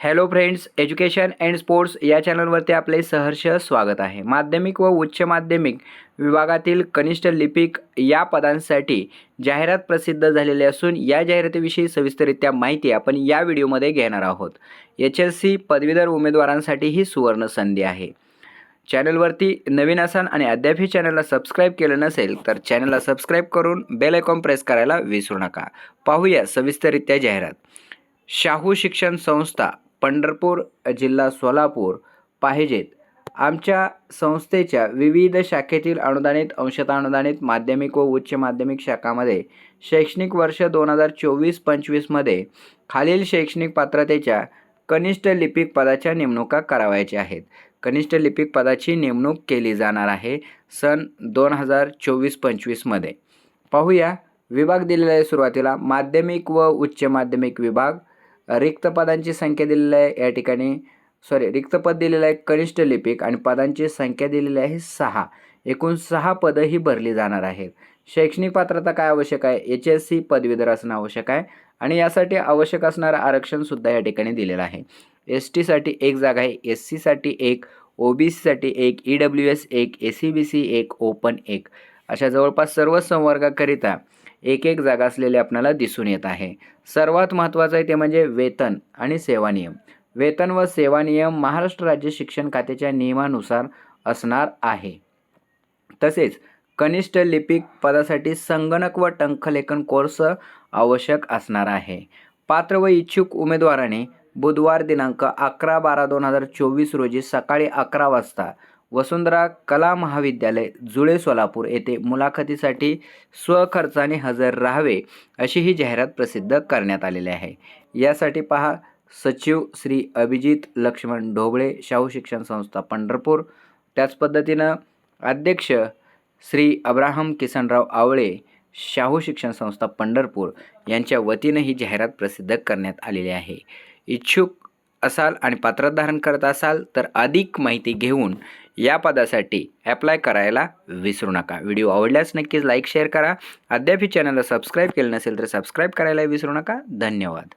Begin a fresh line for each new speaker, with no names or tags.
Hello friends education and sports या चॅनलवरती आपले सहर्ष स्वागत आहे. माध्यमिक व उच्च माध्यमिक विभागातील कनिष्ठ लिपिक या पदांसाठी जाहिरात प्रसिद्ध झालेली असून या जाहिरातीविषयी सविस्तररित्या माहिती आपण या व्हिडिओमध्ये घेणार आहोत. एच एस सी पदवीधर उमेदवारांसाठी ही सुवर्ण संधी आहे. चॅनलवरती नवीन असाल आणि अद्यापही चॅनलला सबस्क्राईब केलं नसेल तर चॅनलला सबस्क्राईब करून बेल आयकॉन प्रेस करायला विसरू नका. पाहूया सविस्तररित्या जाहिरात. शाहू शिक्षण संस्था पंढरपूर जिल्हा सोलापूर पाहिजेत. आमच्या संस्थेच्या विविध शाखेतील अनुदानित अंशतः अनुदानित माध्यमिक व उच्च माध्यमिक शाखामध्ये शैक्षणिक वर्ष दोन हजार चोवीस पंचवीसमध्ये खालील शैक्षणिक पात्रतेच्या कनिष्ठ लिपिक पदाच्या नेमणुका करावयाच्या आहेत. कनिष्ठ लिपिक पदाची नेमणूक केली जाणार आहे सन दोन हजार चोवीस पंचवीसमध्ये पाहूया विभाग दिलेला आहे सुरुवातीला माध्यमिक व उच्च माध्यमिक विभाग. रिक्त पदांची संख्या दिलेली आहे या ठिकाणी. सॉरी रिक्त पद दिलेलं आहे कनिष्ठ लिपिक आणि पदांची संख्या दिलेली आहे सहा. एकूण सहा पदं ही भरली जाणार आहेत. शैक्षणिक पात्रता काय आवश्यक आहे? एच एस सी पदवीधर असणं आवश्यक आहे. आणि यासाठी आवश्यक असणारं आरक्षणसुद्धा या ठिकाणी दिलेलं आहे. एस टीसाठी एक जागा आहे. एस सीसाठी एक ओ बी सीसाठी एक ई डब्ल्यू एस एक ए सी बी सी एक ओपन एक. अशा जवळपास सर्व संवर्गाकरिता एक एक जागा असलेले आपल्याला दिसून येत आहे. सर्वात महत्त्वाचं आहे ते म्हणजे वेतन आणि सेवा नियम. वेतन व सेवा नियम महाराष्ट्र राज्य शिक्षण खात्याच्या नियमानुसार असणार आहे. तसेच कनिष्ठ लिपिक पदासाठी संगणक व टंखलेखन कोर्स आवश्यक असणार आहे. पात्र व इच्छुक उमेदवाराने बुधवार दिनांक अकरा बारा दोन हजार चोवीस रोजी सकाळी अकरा वाजता वसुंधरा कला महाविद्यालय जुळे सोलापूर येथे मुलाखतीसाठी स्वखर्चाने हजर राहावे अशी ही जाहिरात प्रसिद्ध करण्यात आलेली आहे. यासाठी पहा सचिव श्री अभिजित लक्ष्मण ढोबळे शाहू शिक्षण संस्था पंढरपूर त्याच पद्धतीनं अध्यक्ष श्री अब्राहम किसनराव आवळे शाहू शिक्षण संस्था पंढरपूर यांच्या वतीनं ही जाहिरात प्रसिद्ध करण्यात आलेली आहे. इच्छुक असाल आणि पात्रता धारण करत असाल तर अधिक माहिती घेऊन या पदासाठी ॲप्लाय करायला विसरू नका. व्हिडिओ आवडल्यास नक्कीच लाईक शेअर करा. अद्याप चॅनलला सबस्क्राईब केलं नसेल तर सबस्क्राईब करायला विसरू नका. धन्यवाद.